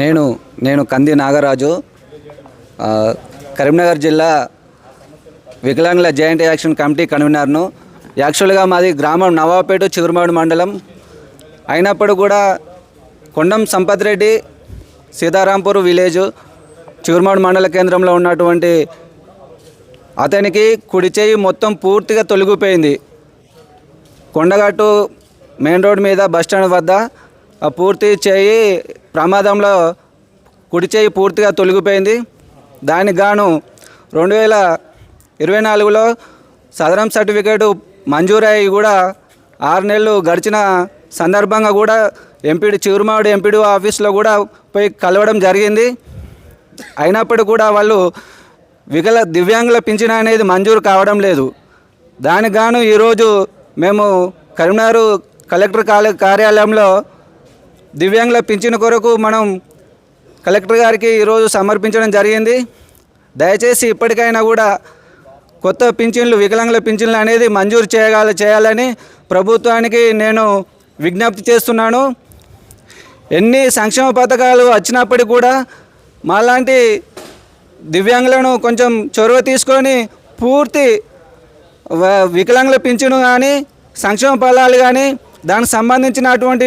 నేను నేను కంది నాగరాజు. కరీంనగర్ జిల్లా వికలాంగుల జాయింట్ యాక్షన్ కమిటీ కన్వీనర్ను. యాక్చువల్గా మాది గ్రామం నవాపేట చిగురుమాడు మండలం. అయినప్పుడు కూడా కొండం సంపత్ రెడ్డి సీతారాంపూర్ విలేజ్ చిగురుమాడు మండల కేంద్రంలో ఉన్నటువంటి అతనికి కుడి చేయి మొత్తం పూర్తిగా తొలగిపోయింది. కొండగట్టు మెయిన్ రోడ్ మీద బస్ స్టాండ్ వద్ద పూర్తి చేయి ప్రమాదంలో కుడి చేయి పూర్తిగా తొలగిపోయింది. దానికి గాను రెండు వేల ఇరవై నాలుగులో సదరం సర్టిఫికేటు మంజూరయ్యి కూడా ఆరు నెలలు గడిచిన సందర్భంగా కూడా ఎంపీడీ చిరుమావిడి ఎంపీడీ ఆఫీస్లో కూడా పోయి కలవడం జరిగింది. అయినప్పుడు కూడా వాళ్ళు వికల దివ్యాంగుల పింఛన్ అనేది మంజూరు కావడం లేదు. దానికి గాను ఈరోజు మేము కరీంనగర్ కలెక్టర్ కాల- కార్యాలయంలో దివ్యాంగుల పింఛను కొరకు మనం కలెక్టర్ గారికి ఈరోజు సమర్పించడం జరిగింది. దయచేసి ఇప్పటికైనా కూడా కొత్త పింఛన్లు వికలాంగుల పింఛన్లు అనేది మంజూరు చేయగల చేయాలని ప్రభుత్వానికి నేను విజ్ఞప్తి చేస్తున్నాను. ఎన్ని సంక్షేమ పథకాలు వచ్చినప్పటికీ కూడా మాలాంటి దివ్యాంగులను కొంచెం చొరవ తీసుకొని పూర్తి వ- వికలాంగుల పింఛను కానీ సంక్షేమ ఫలాలు కానీ దానికి సంబంధించినటువంటి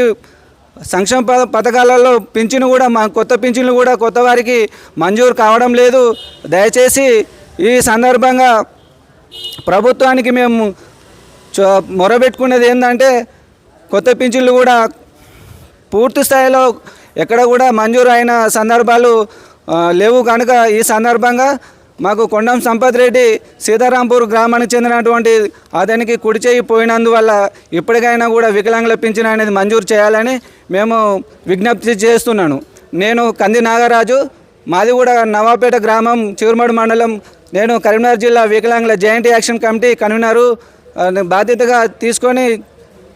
సంక్షేమ పథకాలలో పింఛను కూడా మా కొత్త పింఛన్లు కూడా కొత్త వారికి మంజూరు కావడం లేదు. దయచేసి ఈ సందర్భంగా ప్రభుత్వానికి మేము చ- మొరబెట్టుకునేది ఏంటంటే కొత్త పింఛన్లు కూడా పూర్తి స్థాయిలో ఎక్కడ కూడా మంజూరు అయిన సందర్భాలు లేవు. కనుక ఈ సందర్భంగా మాకు కొండం సంపత్ రెడ్డి సీతారాంపూర్ గ్రామానికి చెందినటువంటి అతనికి కుడి చేయి పోయినందువల్ల ఇప్పటికైనా కూడా వికలాంగుల పింఛన్ అనేది మంజూరు చేయాలని మేము విజ్ఞప్తి చేస్తున్నాను. నేను కంది నాగరాజు మాది కూడా నవాపేట గ్రామం చిరుమడు మండలం. నేను కరీంనగర్ జిల్లా వికలాంగుల జాయింట్ యాక్షన్ కమిటీ కన్వీనరు. బాధ్యతగా తీసుకొని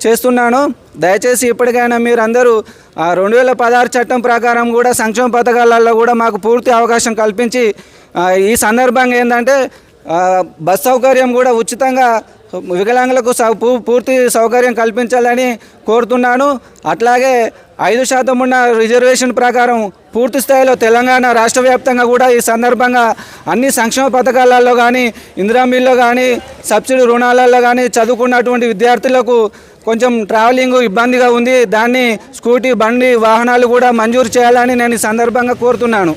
చేస్తున్నాను. దయచేసి ఇప్పటికైనా మీరందరూ ఆ రెండు వేల పదహారు చట్టం ప్రకారం కూడా సంక్షేమ పథకాలలో కూడా మాకు పూర్తి అవకాశం కల్పించి ఈ సందర్భంగా ఏంటంటే బస్ సౌకర్యం కూడా ఉచితంగా వికలాంగులకు సౌ పూ- పూర్తి సౌకర్యం కల్పించాలని కోరుతున్నాను. అట్లాగే ఐదు శాతం ఉన్న రిజర్వేషన్ ప్రకారం పూర్తి స్థాయిలో తెలంగాణ రాష్ట్ర వ్యాప్తంగా కూడా ఈ సందర్భంగా అన్ని సంక్షేమ పథకాలలో కానీ ఇందిరా మిల్లో కానీ సబ్సిడీ రుణాలలో కానీ చదువుకున్నటువంటి విద్యార్థులకు కొంచెం ట్రావెలింగ్ ఇబ్బందిగా ఉంది. దాన్ని స్కూటీ బండి వాహనాలు కూడా మంజూరు చేయాలని నేను ఈ సందర్భంగా కోరుతున్నాను.